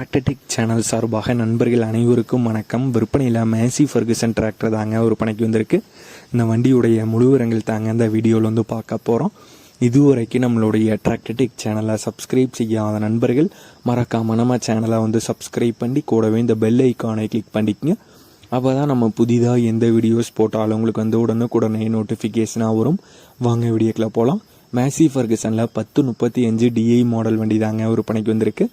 டிராக்டடிக் channel சார்பாக நண்பர்கள் அனைவருக்கும் வணக்கம். விற்பனையில் மேசி ஃபர்குசன் டிராக்டர் தாங்க விற்பனைக்கு வந்திருக்கு. இந்த வண்டியுடைய முழுவரங்கள் தாங்க இந்த வீடியோவில் வந்து பார்க்க போகிறோம் இதுவரைக்கும் நம்மளுடைய டிராக்டடிக் சேனலை சப்ஸ்கிரைப் செய்யாத நண்பர்கள் மறக்காம நம்ம சேனலை வந்து சப்ஸ்கிரைப் பண்ணி கூடவே இந்த பெல் ஐக்கானை கிளிக் பண்ணிக்கங்க. அப்போ தான் நம்ம புதிதாக எந்த வீடியோஸ் போட்டாலும் உங்களுக்கு வந்து உடனுக்குடனே நோட்டிஃபிகேஷனாக வரும். வாங்க வீடியோக்கில் போகலாம் மேசி ஃபர்கசனில் பத்து முப்பத்தி அஞ்சு டிஐ மாடல் வண்டி தாங்க விற்பனைக்கு வந்திருக்கு.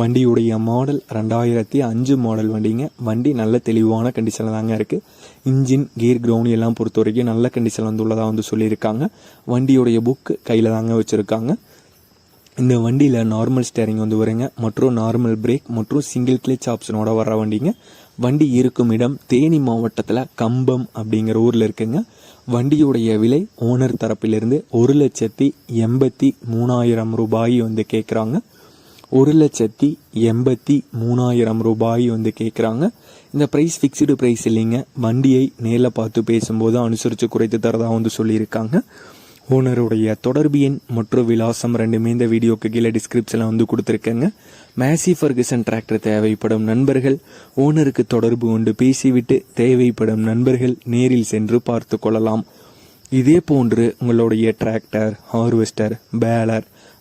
வண்டியுடைய மாடல் ரெண்டாயிரத்தி அஞ்சு மாடல் வண்டிங்க. வண்டி நல்ல தெளிவான கண்டிஷனில் தாங்க இருக்குது இன்ஜின் கியர் கிரவுண்ட் எல்லாம் பொறுத்த வரைக்கும் நல்ல கண்டிஷன் வந்துள்ளதாக வந்து சொல்லியிருக்காங்க. வண்டியுடைய புக்கு கையில் தாங்க வச்சுருக்காங்க. இந்த வண்டியில் நார்மல் ஸ்டேரிங் வந்து வருங்க. மற்றும் நார்மல் பிரேக் மற்றும் சிங்கிள் கிளிச் ஆப்ஷனோட வர வண்டிங்க. வண்டி இருக்கும் இடம் தேனி மாவட்டத்தில் கம்பம் அப்படிங்கிற ஊரில் இருக்குங்க. வண்டியுடைய விலை ஓனர் தரப்பிலிருந்து ஒரு லட்சத்தி எண்பத்தி மூணாயிரம் ரூபாய் வந்து கேட்குறாங்க ஒரு லட்சத்தி எண்பத்தி மூணாயிரம் ரூபாய் வந்து கேட்குறாங்க இந்த ப்ரைஸ் ஃபிக்ஸ்டு ப்ரைஸ் இல்லைங்க. வண்டியை நேரில் பார்த்து பேசும்போது அனுசரித்து குறைத்து தரதாக வந்து சொல்லியிருக்காங்க. ஓனருடைய தொடர்பு எண் மற்றும் விலாசம் ரெண்டுமே இந்த வீடியோக்கு கீழே டிஸ்கிரிப்ஷனில் வந்து கொடுத்துருக்கேங்க. மேசி ஃபர்கசன் டிராக்டர் தேவைப்படும் நண்பர்கள் ஓனருக்கு தொடர்பு கொண்டு பேசிவிட்டு தேவைப்படும் நண்பர்கள் நேரில் சென்று பார்த்து கொள்ளலாம். இதே போன்று உங்களுடைய டிராக்டர் ஹார்வெஸ்டர் பேலர்